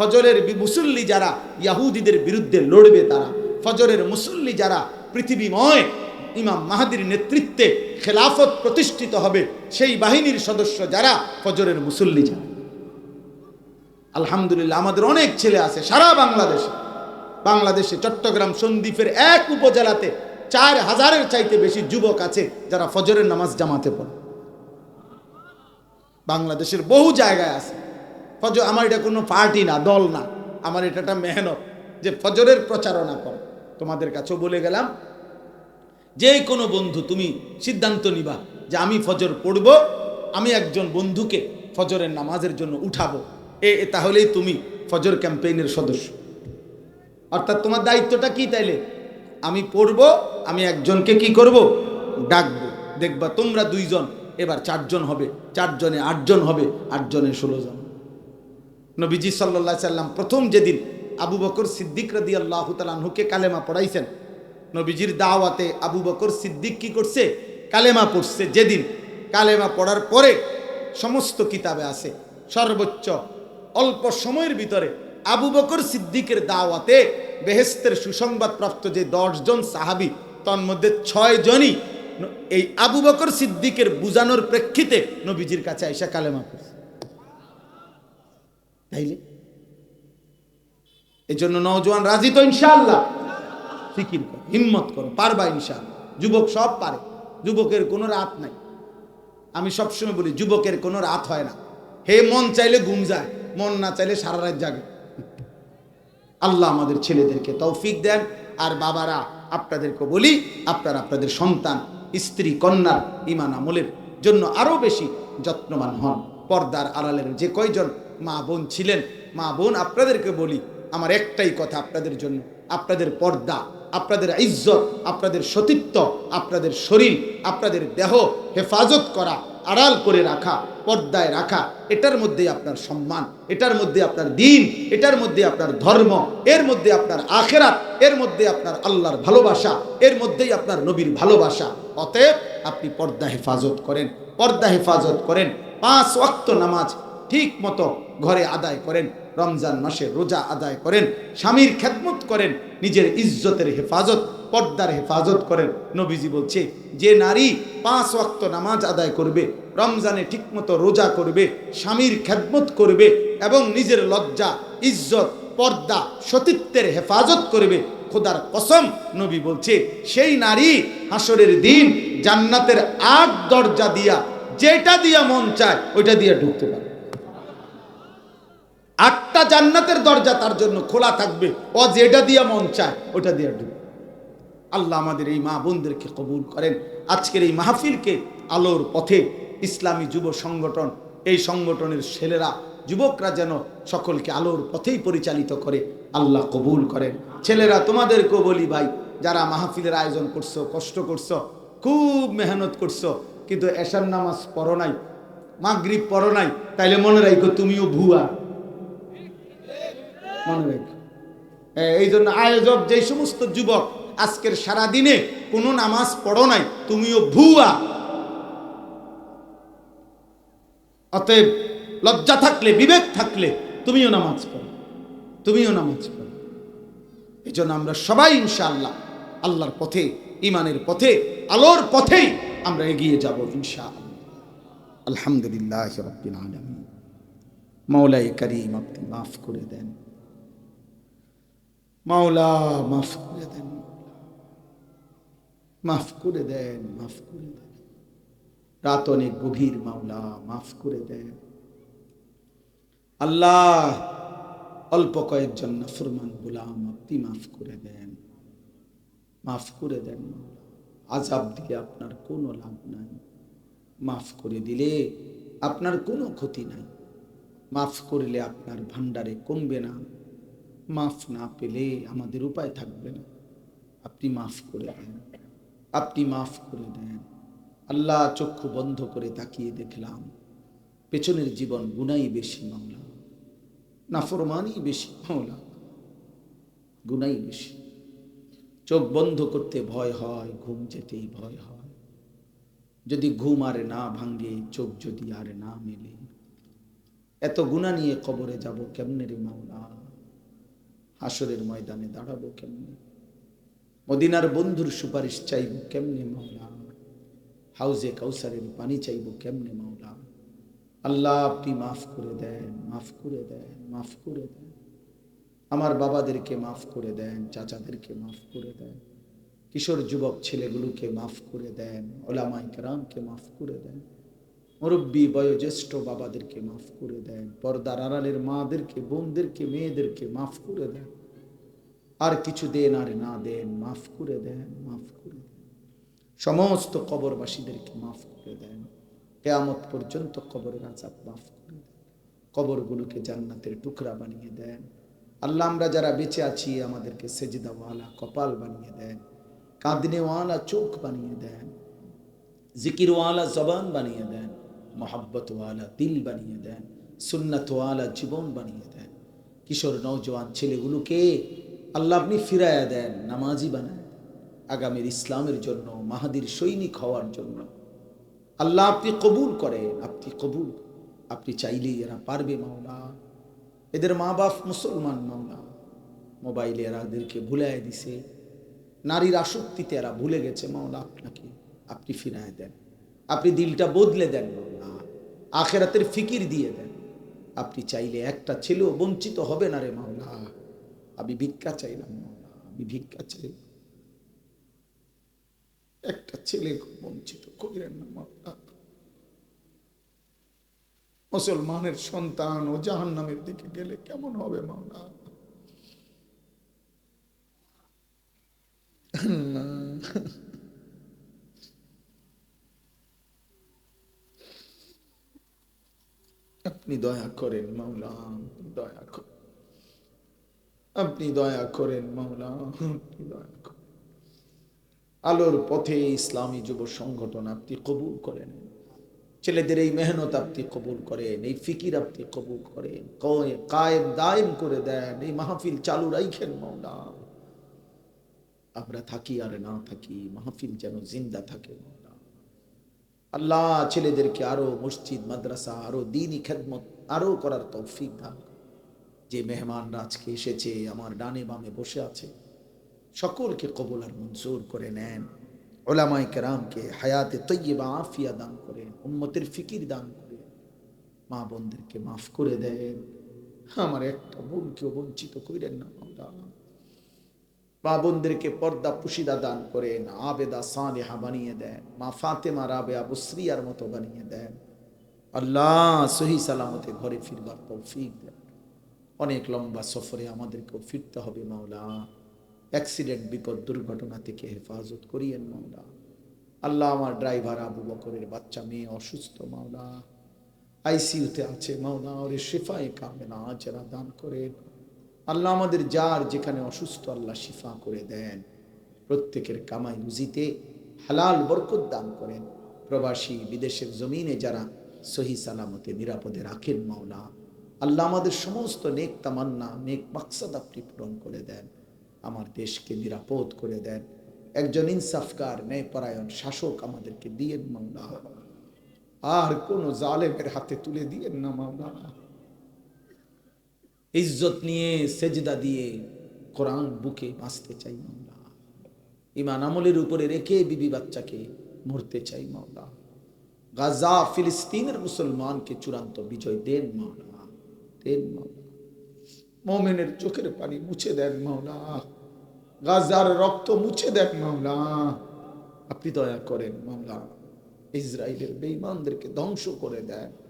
ফজরের মুসল্লি যারা ইয়াহুদিদের বিরুদ্ধে লড়বে তারা। ফজরের মুসল্লি যারা পৃথিবীময় ইমাম মাহাদির নেতৃত্বে খেলাফত প্রতিষ্ঠিত হবে, সেই বাহিনীর সদস্য যারা ফজরের মুসল্লি যারা। আলহামদুলিল্লাহ, আমাদের অনেক ছেলে আছে সারা বাংলাদেশে। বাংলাদেশে চট্টগ্রাম সন্দ্বীপের এক উপজেলাতে চার হাজারের চাইতে বেশি যুবক আছে যারা ফজরের নামাজ জামাতে পড়ে। বাংলাদেশের বহু জায়গায় আছে। ফজর, আমার এটা কোনো পার্টি না, দল না। আমার এটা একটা মেহনত যে ফজরের প্রচারণা কর। তোমাদের কাছেও বলে গেলাম, যে কোনো বন্ধু তুমি সিদ্ধান্ত নিবা যে আমি ফজর পড়ব, আমি একজন বন্ধুকে ফজরের নামাজের জন্য উঠাবো। এ তাহলেই তুমি ফজর ক্যাম্পেইনের সদস্য। অর্থাৎ তোমার দায়িত্বটা কি তাইলে? আমি পড়ব, আমি একজনকে কি করব? ডাকবো। দেখবা তোমরা দুইজন, এবার চারজন হবে, চারজনে আটজন হবে, আটজনে ষোলো জন। নবীজি সাল্লা সাল্লাম প্রথম যেদিন আবু বকর সিদ্দিক রাদি আল্লাহ তালাহুকে কালেমা পড়াইছেন, নবীজির দাওয়াতে আবু বকর সিদ্দিক কি করছে? কালেমা পড়ছে যেদিন। কালেমা পড়ার পরে সমস্ত কিতাবে আছে, সর্বোচ্চ অল্প সময়ের ভিতরে আবু বকর সিদ্দিকের দাওয়াতে বেহেস্তের সুসংবাদপ্রাপ্ত যে দশজন সাহাবি, তন্মধ্যে ছয় জনই এই আবু বকর সিদ্দিকের বুঝানোর প্রেক্ষিতে নবীজির কাছে আইসা কালেমা পড়ছে। তাইলে? এই জন্য নওজোয়ান রাজি তো ইনশাআল্লাহ। ফিকির করো, হিম্মত করো, পারবা ইনশাআল্লাহ। যুবক সব পারে, যুবকের কোনো রাত নাই। আমি সবসময় বলি, যুবকের কোনো রাত হয় না। হে মন চাইলে ঘুম যায়, মন না চাইলে সারা রাত জাগে। আল্লাহ আমাদের ছেলেদেরকে তৌফিক দেন। আর বাবারা, আপনাদেরকে বলি, আপনারা আপনাদের সন্তান, স্ত্রী কন্যার ইমান আমলের জন্য আরও বেশি যত্নবান হন। পর্দার আড়ালের যে কয়জন মা বোন ছিলেন, মা বোন আপনাদেরকে বলি, আমার একটাই কথা আপনাদের জন্য, আপনাদের পর্দা, আপনাদের ইজ্জত, আপনাদের সতীত্ব, আপনাদের শরীর, আপনাদের দেহ হেফাজত করা, আড়াল করে রাখা, পর্দায় রাখা, এটার মধ্যে আপনার সম্মান, এটার মধ্যে আপনার দিন, এটার মধ্যে আপনার ধর্ম, এর মধ্যে আপনার আখেরাত, এর মধ্যে আপনার আল্লাহর ভালোবাসা, এর মধ্যেই আপনার নবীর ভালোবাসা। অতএব আপনি পর্দা হেফাজত করেন, পর্দা হেফাজত করেন, পাঁচ ওয়াক্ত নামাজ ঠিক মতো ঘরে আদায় করেন, রমজান মাসে রোজা আদায় করেন, স্বামীর খেদমত করেন, নিজের ইজ্জতের হেফাজত, পর্দার হেফাজত করেন। নবীজি বলছে, যে নারী পাঁচ ওয়াক্ত নামাজ আদায় করবে, রমজানে ঠিকমতো রোজা করবে, স্বামীর খেদমত করবে এবং নিজের লজ্জা, ইজ্জত, পর্দা, সতীত্বের হেফাজত করবে, খোদার কসম নবী বলছে, সেই নারী হাসরের দিন জান্নাতের আট দরজা দিয়া যেটা দিয়া মন চায়, ওইটা দিয়ে ঢুকতে পারে। আটটা জান্নাতের দরজা তার জন্য খোলা থাকবে। ও যেটা দিয়া মন চায়, ওটা দিয়ে ঢুকবে আল্লাহ আমাদের এই মা বোনদেরকে কবুল করেন। আজকের এই মাহফিলকে আলোর পথে ইসলামী যুব সংগঠন, এই সংগঠনের ছেলেরা, যুবকরা যেন সকলকে আলোর পথেই পরিচালিত করে, আল্লাহ কবুল করেন। ছেলেরা, তোমাদেরকেও বলি ভাই, যারা মাহফিলের আয়োজন করছ, কষ্ট করছ, খুব মেহনত করছ, কিন্তু এশার নামাজ পড়ো নাই, মাগরিব পড়ো নাই, তাইলে মনে রাখো তুমিও ভুয়া। মনে রাখো। এই জন্য আয়োজক যে সমস্ত যুবক আজকের সারা দিনে কোনো নামাজ পড়ো নাই, তুমিও ভুয়া। অতএব লজ্জা থাকলে, বিবেক থাকলে তুমিও নামাজ পড়ো, তুমিও নামাজ পড়ো। এই জন্য আমরা সবাই ইনশাআল্লাহ আল্লাহর পথে ইমানের পথে, আলোর পথেই আমরা এগিয়ে যাব ইনশাআল্লাহ। আলহামদুলিল্লাহ রব্বিল আলামিন। মৌলাই করিম আপনি মাফ করে দেন। মাওলা মাফ করে দেন মাফ করে দেন, মাফ করে দেন। রাত অনেক গভীর, মাওলা, মাফ করে দেন। আল্লাহ অল্প কয়েকজন নাফরমান গোলাম, আপনি মাফ করে দেন। মাফ করে দেন, মাওলা। আজাব দিয়ে আপনার কোনো লাভ নাই। মাফ করে দিলে আপনার কোনো ক্ষতি নাই। মাফ করলে আপনার ভান্ডারে কমবে না। মাফ না পেলে আমাদের উপায় থাকবে না। আপনি মাফ করে দেন। আপনি মাফ করে দেন। আল্লাহ চক্ষু বন্ধ করে তাকিয়ে দেখলাম। পেছনের জীবন গুনাই বেশি মামলা নাফরমানই বেশি মামলা গুনাই বেশি। চোখ বন্ধ করতে ভয় হয়, ঘুম যেতেই ভয় হয়। যদি ঘুম আর না ভাঙ্গে চোখ যদি আর না মেলে। এত গুণা নিয়ে কবরে যাব কেমনে রে হাসরের ময়দানে দাঁড়াবো কেমনে? মদিনার বন্ধুর সুপারিশ চাইব কেমনে মাওলা? হাউজে কাউসারের পানি চাইব কেমনে মাওলা? আল্লাহ, আপনি মাফ করে দেন, মাফ করে দেন, মাফ করে দেন। আমার বাবাদেরকে মাফ করে দেন, চাচাদেরকে মাফ করে দেন। কিশোর যুবক ছেলেগুলোকে মাফ করে দেন ওলামাই কেরামকে মাফ করে দেন। মুরব্বী বয়োজ্যেষ্ঠ বাবাদেরকে মাফ করে দেন, পর্দার আড়ালের মাদেরকে, বোনদেরকে, মেয়েদেরকে মাফ করে দেন। আর কিছু দেন আর না দেন, মাফ করে দেন, মাফ করে দেন। সমস্ত কবরবাসীদেরকে মাফ করে দেন। কেয়ামত পর্যন্ত কবরের আজাব মাফ করে দেন। কবরগুলোকে জান্নাতের টুকরা বানিয়ে দেন। আল্লাহ, আমরা যারা বেঁচে আছি, আমাদেরকে সেজিদাওয়ালা কপাল বানিয়ে দেন, কাঁদনেওয়ালা চোখ বানিয়ে দেন, জিকিরওয়ালা জবান বানিয়ে দেন। মোহাব্বতওয়ালা দিল বানিয়ে দেন সুন্নাতওয়ালা জীবন বানিয়ে দেন। কিশোর নৌজওয়ান ছেলেগুলোকে আল্লাহ আপনি ফিরাইয়া দেন, নামাজি বানায় আগামীর ইসলামের জন্য, মাহাদির সৈনিক হওয়ার জন্য। আল্লাহ আপনি কবুল করেন, আপনি কবুল। আপনি চাইলেই এরা পারবে, মাওলা। এদের মা বাপ মুসলমান মাওলা। মোবাইলে এরা এদেরকে ভুলাই দিছে। নারীর আসক্তিতে এরা ভুলে গেছে, মাওলা, আপনাকে। আপনি ফিরায় দেন। আপনি দিলটা বদলে দেন। আখেরাতের ফিকির দিয়ে দেন। আপনি চাইলে একটা ছেলেও বঞ্চিত হবে না রে মাওলা। আমি ভিক্ষা চাইলাম মাওলা, আমি ভিক্ষা চাই একটা ছেলে বঞ্চিত, করিলেন না মাওলা। মুসলমানের সন্তান ও জাহান নামের দিকে গেলে কেমন হবে মাওলা? আপনি দয়া করেন, মাওলা দয়া করেন। আপনি দয়া করেন, মাওলা, আপনি দয়া করেন। আলোর পথে ইসলামী যুব সংগঠন আপনি কবুল করেন। ছেলেদের এই মেহনত আপনি কবুল করেন, এই ফিকির আপনি কবুল করেন। কায়েম, দায়েম করে দেন, এই মাহফিল চালু রাইখেন, মাওলা। আমরা থাকি আর না থাকি, মাহফিল যেন জিন্দা থাকে, মাওলা। আল্লাহ ছেলেদেরকে আরও মসজিদ, মাদ্রাসা, আরও দিনই খেদমত, আরও করার তৌফিক দান যে মেহমানরা আজকে এসেছে, আমার ডানে বামে বসে আছে, সকলকে কবল আর মঞ্জুর করে নেন। ওলামাই কেরামকে হায়াতে তৈবা আফিয়া দান করেন, উম্মতের ফিকির দান করেন। মা বোনদেরকে মাফ করে দেন। আমার একটা বোনকেও বঞ্চিত করেন না মা বোনদেরকে পর্দা পুশিদা দান করেন, আবেদা সালেহা বানিয়ে দেন, মা ফাতেমা রাবে আবু শ্রিয়ার মতো বানিয়ে দেন। আল্লাহ সহি সালামতে ঘরে ফিরবার তৌফিক দেন। অনেক লম্বা সফরে আমাদেরকেও ফিরতে হবে মাওলা। অ্যাক্সিডেন্ট, বিপদ, দুর্ঘটনা থেকে হেফাজত করিয়েন মাওলা। আল্লাহ আমার ড্রাইভার আবু বকরের বাচ্চা, মেয়ে অসুস্থ মাওলা। আইসিইউতে আছে মাওলা, ওরে শেফায় কামেনা আজরা দান করেন। আল্লাহ আমাদের যার যেখানে অসুস্থ, আল্লাহ শিফা করে দেন। প্রত্যেকের কামাই রুজিতে হালাল বরকত দান করেন। প্রবাসী বিদেশের জমিনে যারা সহি সালামতে নিরাপদে রাখেন মাওলা, আল্লাহ আমাদের সমস্ত নেক তামান্না, নেক মাকসাদ আপনি পূরণ করে দেন। আমার দেশকে নিরাপদ করে দেন। একজন ইনসাফকার, ন্যায়পরায়ণ শাসক আমাদেরকে দিয়েন মাওলা। আর কোন জালেমের হাতে তুলে দিয়েন না মাওলা। ইজ্জত নিয়ে সেজদা দিয়ে কোরআন বুকে বাঁচতে চাই মাওলা। ইমান আমলের উপরে রেখে বিবি বাচ্চাকে মরতে চাই মাওলা। গাজা, ফিলিস্তিনের মুসলমানকে চূড়ান্ত বিজয় দেন মাওলা দেন মাওলা। মোমেনের চোখের পানি মুছে দেন মাওলা। গাজার রক্ত মুছে দেন মাওলা। আপনি দয়া করেন মাওলা ইসরায়েলের বেঈমানদেরকে ধ্বংস করে দেন।